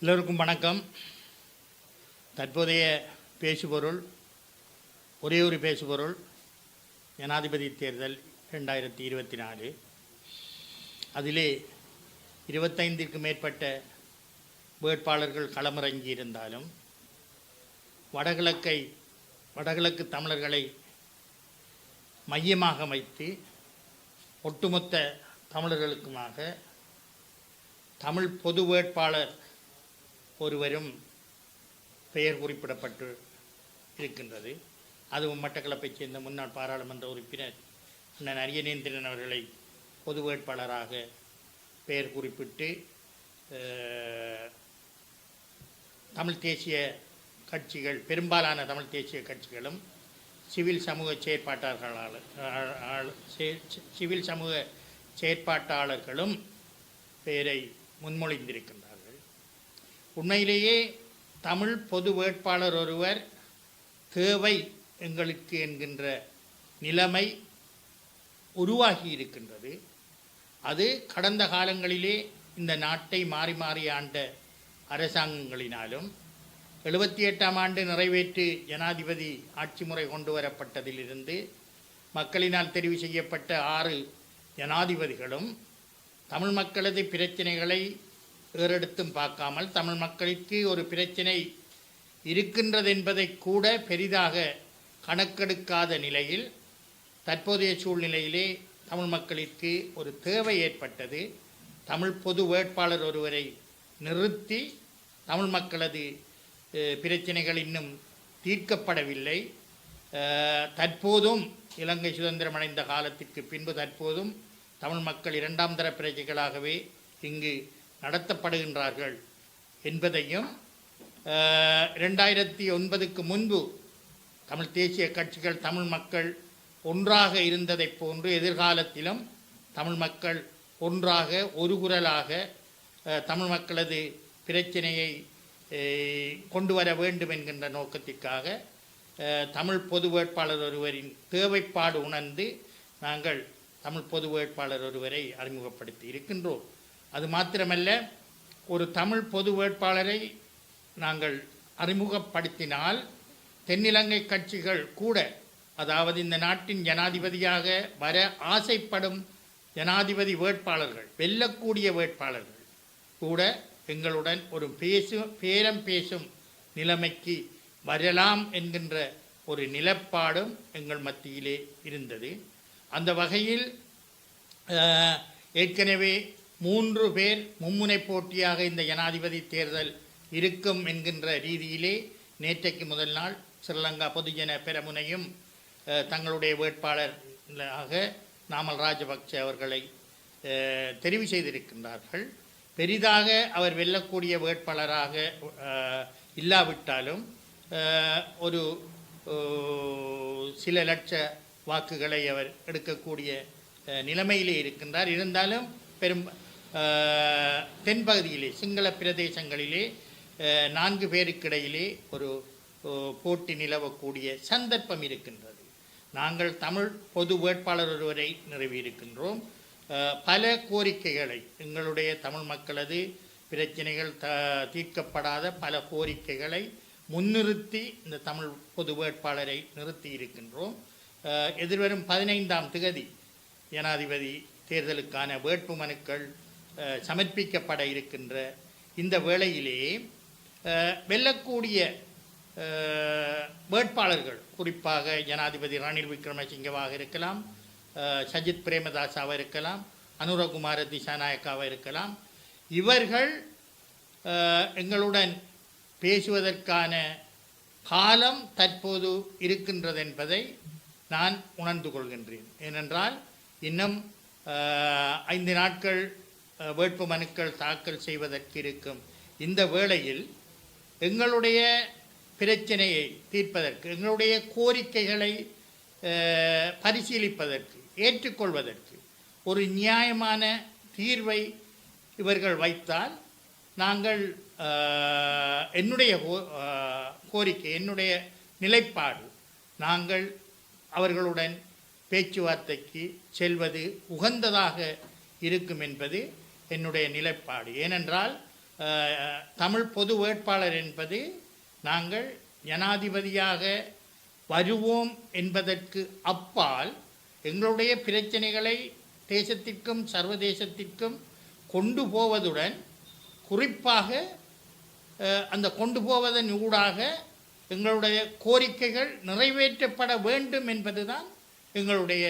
எல்லோருக்கும் வணக்கம். தற்போதைய பேசுபொருள் ஒரே ஒரு பேசுபொருள் ஜனாதிபதி தேர்தல் ரெண்டாயிரத்தி இருபத்தி நாலு. அதிலே இருபத்தைந்திற்கு மேற்பட்ட வேட்பாளர்கள் களமிறங்கி இருந்தாலும் வடகிழக்கை வடகிழக்கு தமிழர்களை மையமாக வைத்து ஒட்டுமொத்த தமிழர்களுக்குமாக தமிழ் பொது வேட்பாளர் ஒருவரும் பெயர் குறிப்பிடப்பட்டு இருக்கின்றது. அதுவும் மட்டக்களப்பைச் சேர்ந்த முன்னாள் பாராளுமன்ற உறுப்பினர் அண்ணன் அரியநேந்திரன் அவர்களை பொது வேட்பாளராக பெயர் குறிப்பிட்டு தமிழ் தேசிய கட்சிகள் பெரும்பாலான தமிழ் தேசிய கட்சிகளும் சிவில் சமூக செயற்பாட்டாளர்களால் சிவில் சமூக செயற்பாட்டாளர்களும் பெயரை முன்மொழிந்திருக்கின்றனர். உண்மையிலேயே தமிழ் பொது வேட்பாளர் ஒருவர் தேவை எங்களுக்கு என்கின்ற நிலைமை உருவாகி இருக்கின்றது அது கடந்த காலங்களிலே இந்த நாட்டை மாறி மாறி ஆண்ட அரசாங்கங்களினாலும் எழுபத்தி எட்டாம் ஆண்டு நிறைவேற்று ஜனாதிபதி ஆட்சி முறை கொண்டு வரப்பட்டதிலிருந்து மக்களினால் தெரிவு செய்யப்பட்ட ஆறு ஜனாதிபதிகளும் தமிழ் மக்களது பிரச்சனைகளை ஏறெடுத்தும் பார்க்காமல் தமிழ் மக்களுக்கு ஒரு பிரச்சனை இருக்கின்றது என்பதை கூட பெரிதாக கணக்கெடுக்காத நிலையில் தற்போதைய சூழ்நிலையிலே தமிழ் மக்களுக்கு ஒரு தேவை ஏற்பட்டது. தமிழ் பொது வேட்பாளர் ஒருவரை நிறுத்தி தமிழ் மக்களது பிரச்சனைகள் இன்னும் தீர்க்கப்படவில்லை. தற்போதும் இலங்கை சுதந்திரம் அடைந்த காலத்திற்கு பின்பு தற்போதும் தமிழ் மக்கள் இரண்டாம் தர பிரஜைகளாகவே இங்கு நடத்தப்படுகின்றார்கள் என்பதையும் ரெண்டாயிரத்தி ஒன்பதுக்கு முன்பு தமிழ் தேசிய கட்சிகள் தமிழ் மக்கள் ஒன்றாக இருந்ததைப் போன்று எதிர்காலத்திலும் தமிழ் மக்கள் ஒன்றாக ஒரு குரலாக தமிழ் மக்களது பிரச்சனையை கொண்டு வர வேண்டும் என்கின்ற நோக்கத்திற்காக தமிழ் பொது வேட்பாளர் ஒருவரின் தேவைப்பாடு உணர்ந்து நாங்கள் தமிழ் பொது வேட்பாளர் ஒருவரை அறிமுகப்படுத்தி இருக்கின்றோம். அது மாத்திரமல்ல ஒரு தமிழ் பொது வேட்பாளரை நாங்கள் அறிமுகப்படுத்தினால் தென்னிலங்கை கட்சிகள் கூட அதாவது இந்த நாட்டின் ஜனாதிபதியாக வர ஆசைப்படும் ஜனாதிபதி வேட்பாளர்கள் வெல்லக்கூடிய வேட்பாளர்கள் கூட எங்களுடன் ஒரு பேசும் பேரம் பேசும் நிலைமைக்கு வரலாம் என்கின்ற ஒரு நிலப்பாடும் எங்கள் மத்தியிலே இருந்தது. அந்த வகையில் ஏற்கனவே மூன்று பேர் மும்முனை போட்டியாக இந்த ஜனாதிபதி தேர்தல் இருக்கும் என்கின்ற ரீதியிலே நேற்றைக்கு முதல் நாள் ஸ்ரீலங்கா பொதுஜன பெரமுனையும் தங்களுடைய வேட்பாளராக நாமல் ராஜபக்ச அவர்களை தெரிவு செய்திருக்கின்றார்கள். பெரிதாக அவர் வெல்லக்கூடிய வேட்பாளராக இல்லாவிட்டாலும் ஒரு சில லட்ச வாக்குகளை அவர் எடுக்கக்கூடிய நிலைமையிலே இருக்கின்றார். இருந்தாலும் பெரும் தென்பகுதியிலே சிங்கள பிரதேசங்களிலே நான்கு பேருக்கிடையிலே ஒரு போட்டி நிலவக்கூடிய சந்தர்ப்பம் இருக்கின்றது. நாங்கள் தமிழ் பொது வேட்பாளர் ஒருவரை நிறுவியிருக்கின்றோம். பல கோரிக்கைகளை எங்களுடைய தமிழ் மக்களது பிரச்சனைகள் த தீர்க்கப்படாத பல கோரிக்கைகளை முன்னிறுத்தி இந்த தமிழ் பொது வேட்பாளரை நிறுத்தி இருக்கின்றோம் எதிர்வரும் பதினைந்தாம் திகதி ஜனாதிபதி தேர்தலுக்கான வேட்பு மனுக்கள் சமர்ப்பிக்கப்பட இருக்கின்ற இந்த வேளையிலே வெல்லக்கூடிய வேட்பாளர்கள் குறிப்பாக ஜனாதிபதி ரணில் விக்ரமசிங்கவாக இருக்கலாம் சஜித் பிரேமதாசாவாக இருக்கலாம் அனுரகுமார திசாநாயக்காவாக இருக்கலாம் இவர்கள் எங்களுடன் பேசுவதற்கான காலம் தற்போது இருக்கின்றது என்பதை நான் உணர்ந்து கொள்கின்றேன். ஏனென்றால் இன்னும் ஐந்து நாட்கள் வேட்பு மனுக்கள் தாக்கல் செய்வதற்கு இருக்கும். இந்த வேளையில் எங்களுடைய பிரச்சனையை தீர்ப்பதற்கு எங்களுடைய கோரிக்கைகளை பரிசீலிப்பதற்கு ஏற்றுக்கொள்வதற்கு ஒரு நியாயமான தீர்வை இவர்கள் வைத்தால் நாங்கள் என்னுடைய கோ- கோரிக்கை என்னுடைய நிலைப்பாடு நாங்கள் அவர்களுடன் பேச்சுவார்த்தைக்கு செல்வது உகந்ததாக இருக்கும் என்பது என்னுடைய நிலைப்பாடு. ஏனென்றால் தமிழ் பொது வேட்பாளர் என்பது நாங்கள் ஜனாதிபதியாக வருவோம் என்பதற்கு அப்பால் எங்களுடைய பிரச்சனைகளை தேசத்திற்கும் சர்வதேசத்திற்கும் கொண்டு போவதுடன் குறிப்பாக அந்த கொண்டு போவதன் ஊடாக எங்களுடைய கோரிக்கைகள் நிறைவேற்றப்பட வேண்டும் என்பதுதான் எங்களுடைய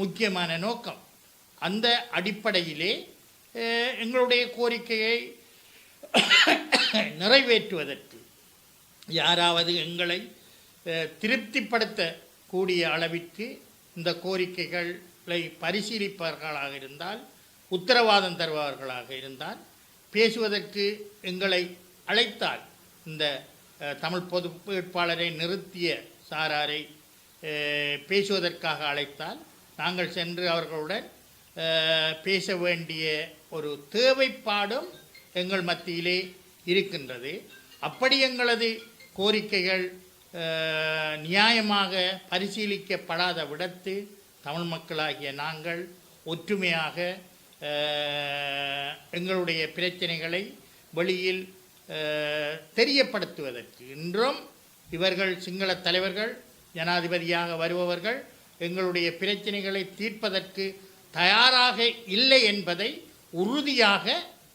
முக்கியமான நோக்கம். அந்த அடிப்படையிலே எங்களுடைய கோரிக்கையை நிறைவேற்றுவதற்கு யாராவது எங்களை திருப்திப்படுத்த திருப்திப்படுத்தக்கூடிய அளவிற்கு இந்த கோரிக்கைகளை பரிசீலிப்பவர்களாக இருந்தால் உத்தரவாதம் தருபவர்களாக இருந்தால் பேசுவதற்கு எங்களை அழைத்தால் இந்த தமிழ் பொது வேட்பாளரை நிறுத்திய சாராரை பேசுவதற்காக அழைத்தால் நாங்கள் சென்று அவர்களுடன் பேச வேண்டிய ஒரு தேவைப்பாடும் எங்கள் மத்தியிலே இருக்கின்றது. அப்படி எங்களது கோரிக்கைகள் நியாயமாக பரிசீலிக்கப்படாத விடத்து தமிழ் மக்களாகிய நாங்கள் ஒற்றுமையாக எங்களுடைய பிரச்சனைகளை வெளியில் தெரியப்படுத்துவதற்கு இன்றும் இவர்கள் சிங்கள தலைவர்கள் ஜனாதிபதியாக வருபவர்கள் எங்களுடைய பிரச்சனைகளை தீர்ப்பதற்கு தயாராக இல்லை என்பதை உறுதியாக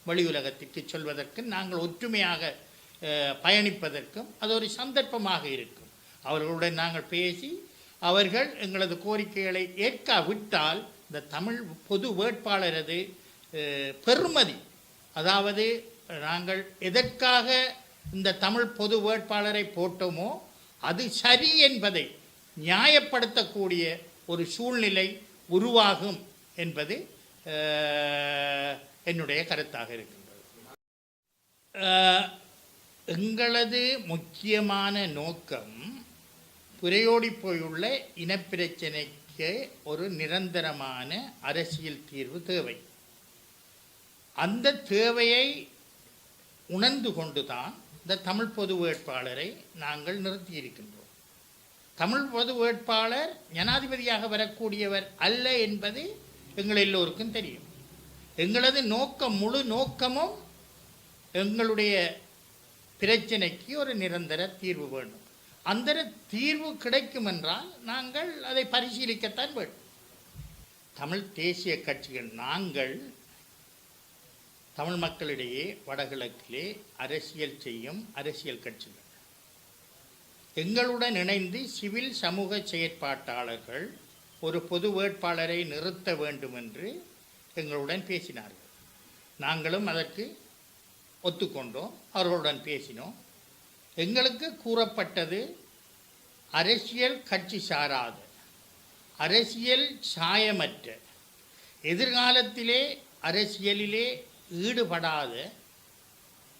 வெளியுலகத்திற்கு சொல்வதற்கு நாங்கள் ஒற்றுமையாக பயணிப்பதற்கும் அது ஒரு சந்தர்ப்பமாக இருக்கும். அவர்களுடன் நாங்கள் பேசி அவர்கள் எங்களது கோரிக்கைகளை ஏற்காவிட்டால் இந்த தமிழ் பொது வேட்பாளரது பெருமதி பெறுமதி. அதாவது நாங்கள் எதற்காக இந்த தமிழ் பொது வேட்பாளரை போட்டோமோ அது சரி என்பதை நியாயப்படுத்தக்கூடிய ஒரு சூழ்நிலை உருவாகும் என்பது என்னுடைய கருத்தாக இருக்கின்றது. எங்களது முக்கியமான நோக்கம் புரையோடி போயுள்ள இனப்பிரச்சனைக்கு ஒரு நிரந்தரமான அரசியல் தீர்வு தேவை. அந்த தேவையை உணர்ந்து கொண்டுதான் இந்த தமிழ் பொது வேட்பாளரை நாங்கள் நிறுத்தியிருக்கின்றோம். தமிழ் பொது வேட்பாளர் ஜனாதிபதியாக வரக்கூடியவர் அல்ல என்பது எங்கள் எல்லோருக்கும் தெரியும். எங்களது நோக்கம் முழு நோக்கமும் எங்களுடைய பிரச்சனைக்கு ஒரு நிரந்தர தீர்வு வேண்டும். அந்த தீர்வு கிடைக்கும் என்றால் நாங்கள் அதை பரிசீலிக்கத்தான் வேண்டும். தமிழ் தேசிய கட்சிகள் நாங்கள் தமிழ் மக்களிடையே வடகிழக்கிலே அரசியல் செய்யும் அரசியல் கட்சிகள். எங்களுடன் இணைந்து சிவில் சமூக செயற்பாட்டாளர்கள் ஒரு பொது வேட்பாளரை நிறுத்த வேண்டும் என்று எங்களுடன் பேசினார்கள். நாங்களும் அதற்கு ஒத்துக்கொண்டோம் அவர்களுடன் பேசினோம். எங்களுக்கு கூறப்பட்டது அரசியல் கட்சி சாராத அரசியல் சாயமற்ற எதிர்காலத்திலே அரசியலிலே ஈடுபடாத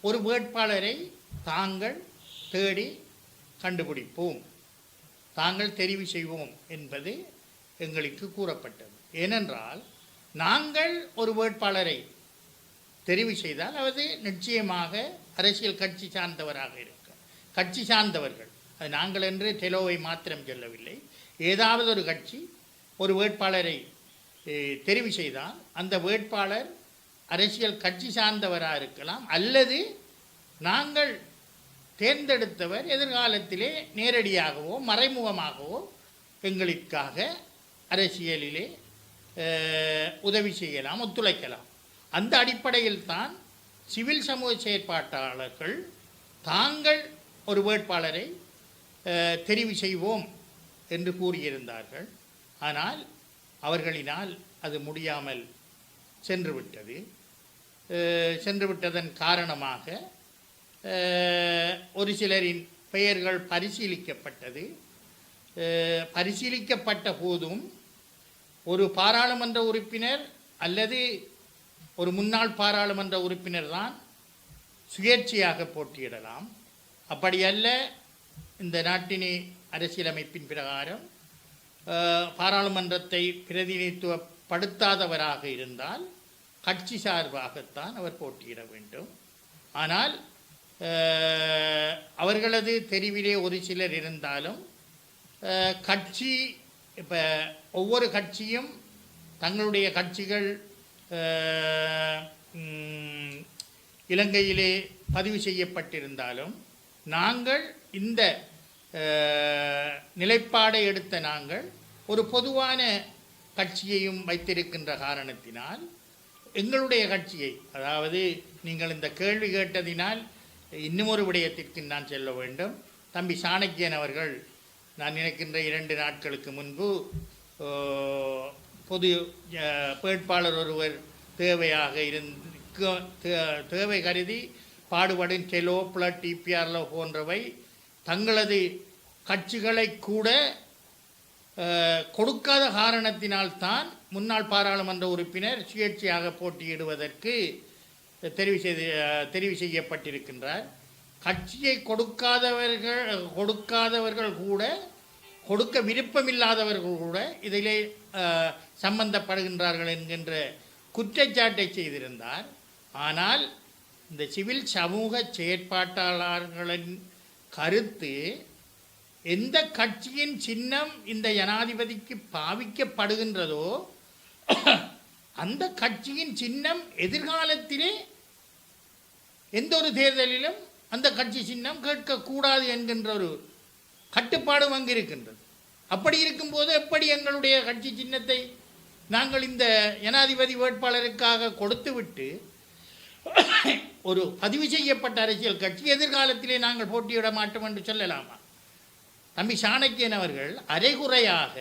ஒரு வேட்பாளரை தாங்கள் தேடி கண்டுபிடிப்போம் தாங்கள் தெரிவு செய்வோம் என்பது எங்களுக்கு கூறப்பட்டது. ஏனென்றால் நாங்கள் ஒரு வேட்பாளரை தெரிவு செய்தால் அது நிச்சயமாக அரசியல் கட்சி சார்ந்தவராக இருக்க கட்சி சார்ந்தவர்கள். அது நாங்கள் என்று டெலோவை மாத்திரம் சொல்லவில்லை. ஏதாவது ஒரு கட்சி ஒரு வேட்பாளரை தெரிவு செய்தால் அந்த வேட்பாளர் அரசியல் கட்சி சார்ந்தவராக இருக்கலாம் அல்லது நாங்கள் தேர்ந்தெடுத்தவர் எதிர்காலத்திலே நேரடியாகவோ மறைமுகமாகவோ எங்களுக்காக அரசியலிலே உதவி செய்யலாம் ஒத்துழைக்கலாம். அந்த அடிப்படையில் தான் சிவில் சமூக செயற்பாட்டாளர்கள் தாங்கள் ஒரு வேட்பாளரை தெரிவு செய்வோம் என்று கூறியிருந்தார்கள். ஆனால் அவர்களினால் அது முடியாமல் சென்றுவிட்டது. சென்றுவிட்டதன் காரணமாக ஒரு சிலரின் பெயர்கள் பரிசீலிக்கப்பட்டது. பரிசீலிக்கப்பட்ட போதும் ஒரு பாராளுமன்ற உறுப்பினர் அல்லது ஒரு முன்னாள் பாராளுமன்ற உறுப்பினர் தான் சுயேட்சையாக போட்டியிடலாம். அப்படியல்ல இந்த நாட்டினை அரசியலமைப்பின் பிரகாரம் பாராளுமன்றத்தை பிரதிநிதித்துவப்படுத்தாதவராக இருந்தால் கட்சி சார்பாகத்தான் அவர் போட்டியிட வேண்டும். ஆனால் அவர்களது தெரிவிலே ஒரு சிலர் இருந்தாலும் கட்சி இப்போ ஒவ்வொரு கட்சியும் தங்களுடைய கட்சிகள் இலங்கையிலே பதிவு செய்யப்பட்டிருந்தாலும் நாங்கள் இந்த நிலைப்பாடை எடுத்த நாங்கள் ஒரு பொதுவான கட்சியையும் வைத்திருக்கின்ற காரணத்தினால் எங்களுடைய கட்சியை அதாவது நீங்கள் இந்த கேள்வி கேட்டதினால் இன்னும் ஒரு விடயத்திற்கு நான் செல்ல வேண்டும். தம்பி சாணக்கியன் அவர்கள் நான் நினைக்கின்ற இரண்டு நாட்களுக்கு முன்பு பொது வேட்பாளர் ஒருவர் தேவையாக இருந்து தேவை கருதி பாடுபடும் டெலோ பிளட் டிபிஆர்ல போன்றவை தங்களது கட்சிகளை கூட கொடுக்காத காரணத்தினால்தான் முன்னாள் பாராளுமன்ற உறுப்பினர் சுயேட்சையாக போட்டியிடுவதற்கு தெரிவு செய்து தெரிவு செய்யப்பட்டிருக்கின்றார். கட்சியை கொடுக்காதவர்கள் கொடுக்காதவர்கள் கூட கொடுக்க விருப்பமில்லாதவர்கள் கூட இதிலே சம்பந்தப்படுகின்றார்கள் என்கின்ற குற்றச்சாட்டை செய்திருந்தார். ஆனால் இந்த சிவில் சமூக செயற்பாட்டாளர்களின் கருத்து எந்த கட்சியின் சின்னம் இந்த ஜனாதிபதிக்கு பாவிக்கப்படுகின்றதோ அந்த கட்சியின் சின்னம் எதிர்காலத்திலே எந்த ஒரு தேர்தலிலும் அந்த கட்சி சின்னம் கேட்கக்கூடாது என்கின்ற ஒரு கட்டுப்பாடும் அங்கு இருக்கின்றது. அப்படி இருக்கும்போது எப்படி எங்களுடைய கட்சி சின்னத்தை நாங்கள் இந்த ஜனாதிபதி வேட்பாளருக்காக கொடுத்துவிட்டு ஒரு பதிவு செய்யப்பட்ட அரசியல் கட்சி எதிர்காலத்திலே நாங்கள் போட்டியிட மாட்டோம் என்று சொல்லலாமா? தம்பி சாணக்கியன் அவர்கள் அரைகுறையாக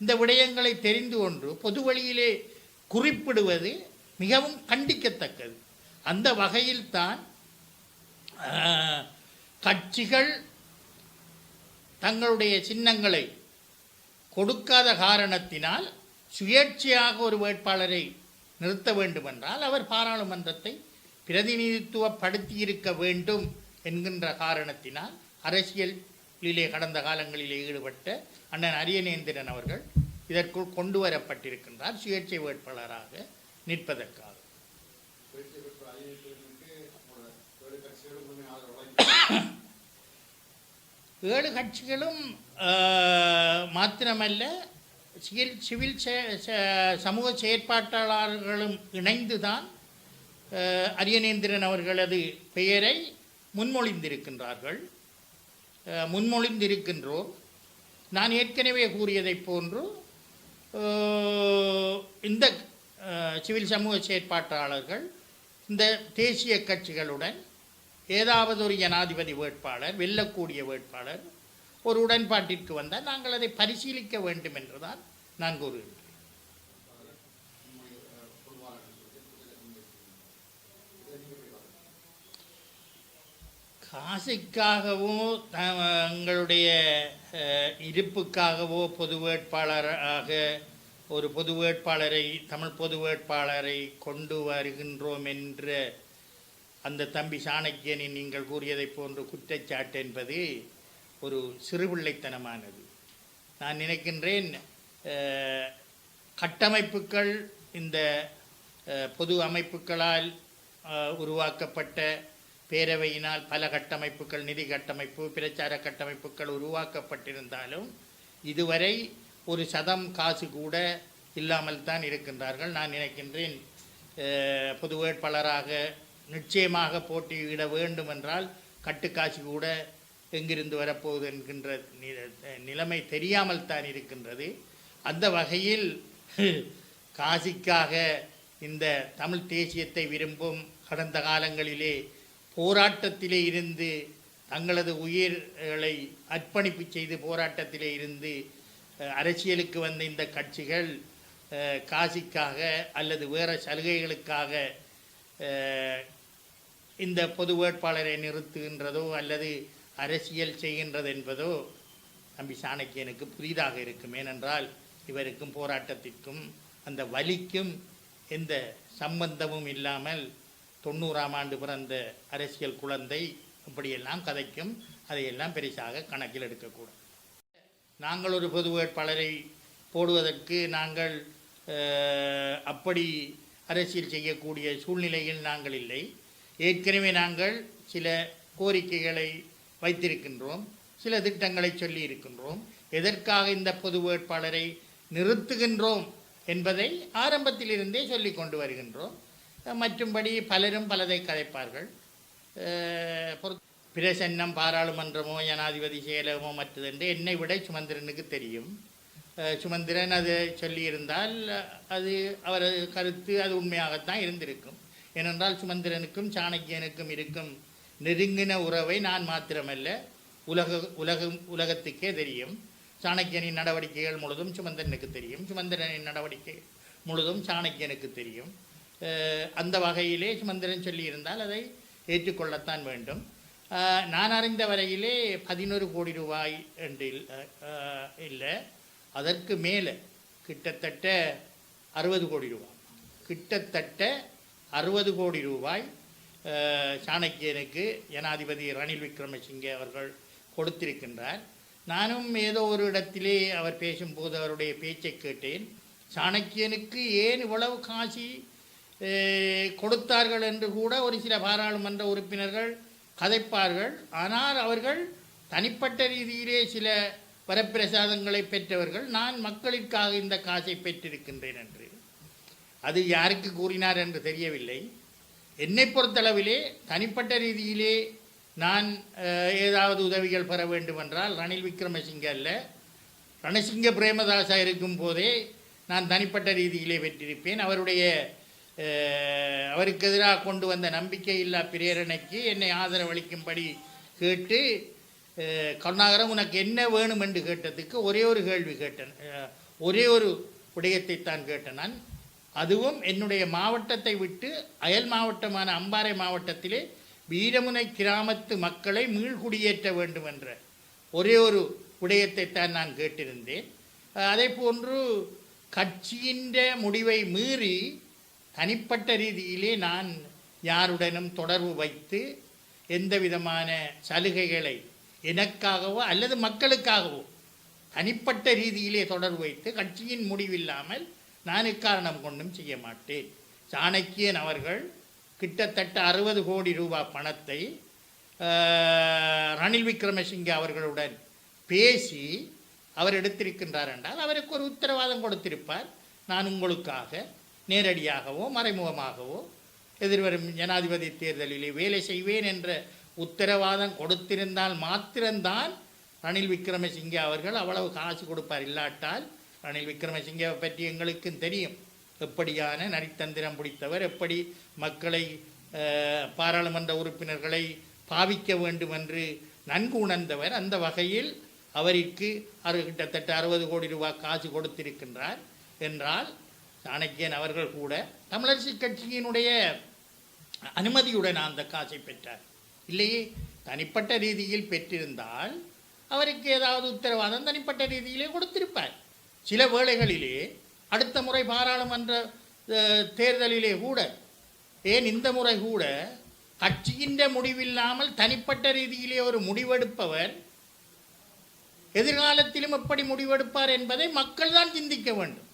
இந்த விடயங்களை தெரிந்து கொண்டு பொது வழியிலே குறிப்பிடுவது மிகவும் கண்டிக்கத்தக்கது. அந்த வகையில்தான் கட்சிகள் தங்களுடைய சின்னங்களை கொடுக்காத காரணத்தினால் சுயேட்சையாக ஒரு வேட்பாளரை நிறுத்த வேண்டுமென்றால் அவர் பாராளுமன்றத்தை பிரதிநிதித்துவப்படுத்தியிருக்க வேண்டும் என்கின்ற காரணத்தினால் அரசியலிலே கடந்த காலங்களிலே ஈடுபட்ட அண்ணன் அரியநேந்திரன் அவர்கள் இதற்குள் கொண்டு வரப்பட்டிருக்கின்றார் சுயேட்சை வேட்பாளராக நிற்பதற்காக. ஏழு கட்சிகளும் மாத்திரமல்ல சிவில் சிவில் செ- சமூக செயற்பாட்டாளர்களும் இணைந்துதான் தான் அரியநேந்திரன் அவர்களது பெயரை முன்மொழிந்திருக்கின்றார்கள் முன்மொழிந்திருக்கின்றோம் நான் ஏற்கனவே கூறியதைப் போன்று இந்த சிவில் சமூக செயற்பாட்டாளர்கள் இந்த தேசிய கட்சிகளுடன் ஏதாவது ஒரு ஜனாதிபதி வேட்பாளர் வெல்லக்கூடிய வேட்பாளர் ஒரு உடன்பாட்டிற்கு வந்தால் நாங்கள் அதை பரிசீலிக்க வேண்டும் என்றுதான் நான் கூறுகிறேன் காசிக்காகவோ தங்களுடைய இருப்புக்காகவோ பொது வேட்பாளராக ஒரு பொது வேட்பாளரை தமிழ் பொது வேட்பாளரை கொண்டு வருகின்றோம் என்ற அந்த தம்பி சாணக்கியனின் நீங்கள் கூறியதைப் போன்ற குற்றச்சாட்டு என்பது ஒரு சிறுபிள்ளைத்தனமானது. நான் நினைக்கின்றேன் கட்டமைப்புகள் இந்த பொது அமைப்புகளால் உருவாக்கப்பட்ட பேரவையினால் பல கட்டமைப்புகள் நிதி கட்டமைப்பு பிரச்சார கட்டமைப்புகள் உருவாக்கப்பட்டிருந்தாலும் இதுவரை ஒரு சதம் காசு கூட இல்லாமல் தான் இருக்கின்றார்கள். நான் நினைக்கின்றேன் பொது வேட்பாளராக நிச்சயமாக போட்டியிட வேண்டும் என்றால் கட்டுக்காசு கூட எங்கிருந்து வரப்போகுது என்கின்ற நிலைமை தெரியாமல் தான் இருக்கின்றது. அந்த வகையில் காசிக்காக இந்த தமிழ் தேசியத்தை விரும்பும் கடந்த காலங்களிலே போராட்டத்திலே இருந்து தங்களது உயிர்களை அர்ப்பணிப்பு செய்து போராட்டத்திலே இருந்து அரசியலுக்கு வந்த இந்த கட்சிகள் காசிக்காக அல்லது வேறு சலுகைகளுக்காக இந்த பொது வேட்பாளரை நிறுத்துகின்றதோ அல்லது அரசியல் செய்கின்றது என்பதோ தம்பி சாணக்கியனுக்கு புதிதாக இருக்கும். ஏனென்றால் இவருக்கும் போராட்டத்திற்கும் அந்த வலிக்கும் எந்த சம்பந்தமும் இல்லாமல் தொண்ணூறாம் ஆண்டு பிறந்த அரசியல் குழந்தை இப்படியெல்லாம் கதைக்கும் அதையெல்லாம் பெரிசாக கணக்கில் எடுக்கக்கூடாது நாங்கள் ஒரு பொது வேட்பாளரை போடுவதற்கு நாங்கள் அப்படி அரசியல் செய்யக்கூடிய சூழ்நிலையில் நாங்கள் இல்லை. ஏற்கனவே நாங்கள் சில கோரிக்கைகளை வைத்திருக்கின்றோம் சில திட்டங்களை சொல்லி இருக்கின்றோம் எதற்காக இந்த பொது வேட்பாளரை நிறுத்துகின்றோம் என்பதை ஆரம்பத்திலிருந்தே சொல்லி கொண்டு வருகின்றோம். மற்றும்படி பலரும் பலதை கதைப்பார்கள். பிரசன்னம் பாராளுமன்றமோ ஜனாதிபதி செயலகமோ மற்றது என்று என்னை விட சுமந்திரனுக்கு தெரியும். சுமந்திரன் அது சொல்லியிருந்தால் அது அவரது கருத்து அது உண்மையாகத்தான் இருந்திருக்கும். ஏனென்றால் சுமந்திரனுக்கும் சாணக்கியனுக்கும் இருக்கும் நெருங்கின உறவை நான் மாத்திரமல்ல உலக உலகம் உலகத்துக்கே தெரியும். சாணக்கியனின் நடவடிக்கைகள் முழுதும் சுமந்திரனுக்கு தெரியும். சுமந்திரனின் நடவடிக்கை முழுதும் சாணக்கியனுக்கு தெரியும். அந்த வகையிலே சுமந்திரன் சொல்லியிருந்தால் அதை ஏற்றுக்கொள்ளத்தான் வேண்டும். நான் அறிந்த வரையிலே பதினொரு கோடி ரூபாய் என்று இல்லை அதற்கு மேலே கிட்டத்தட்ட அறுபது கோடி ரூபாய். கிட்டத்தட்ட அறுபது கோடி ரூபாய் சாணக்கியனுக்கு ஜனாதிபதி ரணில் விக்ரமசிங்கே அவர்கள் கொடுத்திருக்கின்றார். நானும் ஏதோ ஒரு இடத்திலே அவர் பேசும்போது அவருடைய பேச்சை கேட்டேன். சாணக்கியனுக்கு ஏன் இவ்வளவு காசி கொடுத்தார்கள் என்று கூட ஒரு சில பாராளுமன்ற உறுப்பினர்கள் கதைப்பார்கள். ஆனால் அவர்கள் தனிப்பட்ட ரீதியிலே சில வரப்பிரசாதங்களை பெற்றவர்கள். நான் மக்களுக்காக இந்த காசை பெற்றிருக்கின்றேன் என்று. அது யாருக்கு கூறினார் என்று தெரியவில்லை. என்னை பொறுத்தளவிலே தனிப்பட்ட ரீதியிலே நான் ஏதாவது உதவிகள் பெற வேண்டுமென்றால் ரணில் விக்ரமசிங்க அல்ல. ரணசிங்க பிரேமதாசா இருக்கும் போதே நான் தனிப்பட்ட ரீதியிலே பெற்றிருப்பேன் அவருடைய அவருக்கு எதிராக கொண்டு வந்த நம்பிக்கையில்லா பிரேரணைக்கு என்னை ஆதரவளிக்கும்படி கேட்டு கருணாகரம் உனக்கு என்ன வேணும் என்று கேட்டதுக்கு ஒரே ஒரு கேள்வி கேட்டேன். ஒரே ஒரு விடயத்தை தான் கேட்டேன். நான் அதுவும் என்னுடைய மாவட்டத்தை விட்டு அயல் மாவட்டமான அம்பாறை மாவட்டத்திலே வீரமுனை கிராமத்து மக்களை மீள்குடியேற்ற வேண்டும் என்ற ஒரே ஒரு விடயத்தை தான் நான் கேட்டிருந்தேன். அதே போன்று கட்சியின் முடிவை மீறி தனிப்பட்ட ரீதியிலே நான் யாருடனும் தொடர்பு வைத்து எந்த விதமான சலுகைகளை எனக்காகவோ அல்லது மக்களுக்காகவோ தனிப்பட்ட ரீதியிலே தொடர்பு வைத்து கட்சியின் முடிவில்லாமல் நான் இக்காரணம் கொண்டும் செய்ய மாட்டேன். சாணக்கியன் அவர்கள் கிட்டத்தட்ட அறுபது கோடி ரூபாய் பணத்தை ரணில் விக்ரமசிங்கே அவர்களுடன் பேசி அவர் எடுத்திருக்கின்றார் என்றால் அவருக்கு ஒரு உத்தரவாதம் கொடுத்திருப்பார். நான் உங்களுக்காக நேரடியாகவோ மறைமுகமாகவோ எதிர்வரும் ஜனாதிபதி தேர்தலிலே வேலை செய்வேன் என்ற உத்தரவாதம் கொடுத்திருந்தால் மாத்திரம்தான் ரணில் விக்ரமசிங்கே அவர்கள் அவ்வளவு காசு கொடுப்பார். இல்லாட்டால் ரணில் விக்ரமசிங்கவை பற்றி எங்களுக்கும் தெரியும். எப்படியான நரித்தந்திரம் பிடித்தவர் எப்படி மக்களை பாராளுமன்ற உறுப்பினர்களை பாவிக்க வேண்டும் என்று நன்கு உணர்ந்தவர். அந்த வகையில் அவருக்கு அறு கிட்டத்தட்ட அறுபது கோடி ரூபாய் காசு கொடுத்திருக்கின்றார். என்றால் சாணக்கியன் அவர்கள் கூட தமிழரசு கட்சியினுடைய அனுமதியுடன் அந்த காசை பெற்றார். இல்லையே? தனிப்பட்ட ரீதியில் பெற்றிருந்தால் அவருக்கு ஏதாவது உத்தரவாதம் தனிப்பட்ட ரீதியிலே கொடுத்திருப்பார். சில வேளைகளிலே அடுத்த முறை பாராளுமன்ற தேர்தலிலே கூட ஏன் இந்த முறை கூட கட்சியின் முடிவில்லாமல் தனிப்பட்ட ரீதியிலே ஒரு முடிவெடுப்பவர் எதிர்காலத்திலும் எப்படி முடிவெடுப்பார் என்பதை மக்கள் தான் சிந்திக்க வேண்டும்.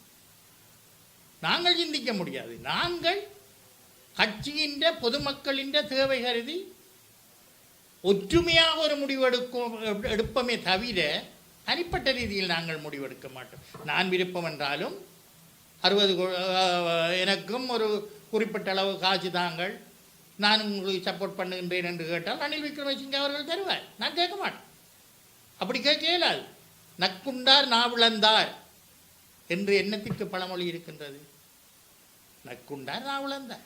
நாங்கள் சிந்திக்க முடியாது. நாங்கள் கட்சியின் பொதுமக்களின் தேவை கருதி ஒற்றுமையாக ஒரு முடிவெடுக்கும் எடுப்பமே தவிர தனிப்பட்ட ரீதியில் நாங்கள் முடிவெடுக்க மாட்டோம். நான் விருப்பம் என்றாலும் அறுபது எனக்கும் ஒரு குறிப்பிட்ட அளவு காசு தாங்கள் நான் உங்களுக்கு சப்போர்ட் பண்ணுகின்றேன் என்று கேட்டால் ரணில் விக்ரமசிங்கே அவர்கள் தருவார். நான் கேட்க மாட்டேன். அப்படி கேட்க இயலாது. நக்குண்டார் நாவிழந்தார் என்று எண்ணத்திற்கு பழமொழி இருக்கின்றது? நக்குண்டார் நாவிழந்தார்